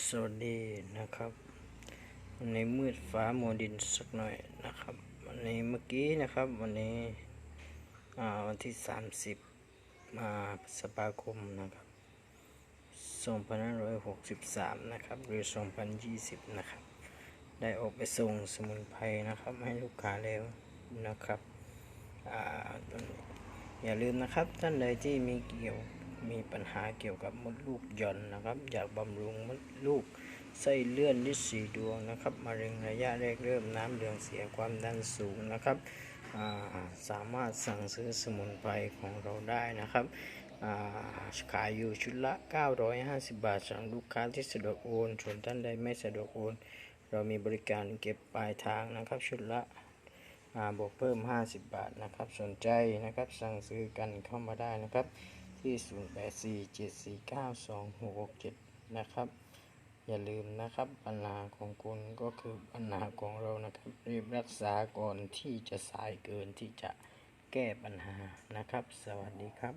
สวัสดีนะครับวันนี้มืดฟ้ามัวดินสักหน่อยนะครับวันนี้เมื่อกี้นะครับ วันนี้วันที่ 30มาพฤษภาคมนะครับ2563 นะครับ หรือ 2020 นะครับ ได้ออกไปส่งสมุนไพรนะครับ ให้ลูกค้าแล้วนะครับออย่าลืมนะครับ ท่านใดที่มีเกี่ยว มีปัญหาเกี่ยวกับมดลูกหย่อนนะครับ อยากบำรุงมดลูกไส้เลื่อนที่สีดวงนะครับมะเร็งระยะแรกเริ่มน้ำเหลืองเสียความดันสูงนะครับาสามารถสั่งซื้อสมุนไพรของเราได้นะครับาขายอยู่ชุดละ 950 บาทสำหรับลูกค้าที่สะดวกโอนส่วนท่านใดไม่สะดวกโอนเรามีบริการเก็บปลายทางนะครับ ชุดละบวกเพิ่ม 50 บาทนะครับ สนใจนะครับสั่งซื้อกันเข้ามาได้นะครับ ที่ 0847492667 นะครับ อย่าลืมนะครับปัญหาของคุณก็คือปัญหาของเรานะครับ รีบรักษาก่อนที่จะสายเกินที่จะแก้ปัญหานะครับ สวัสดีครับ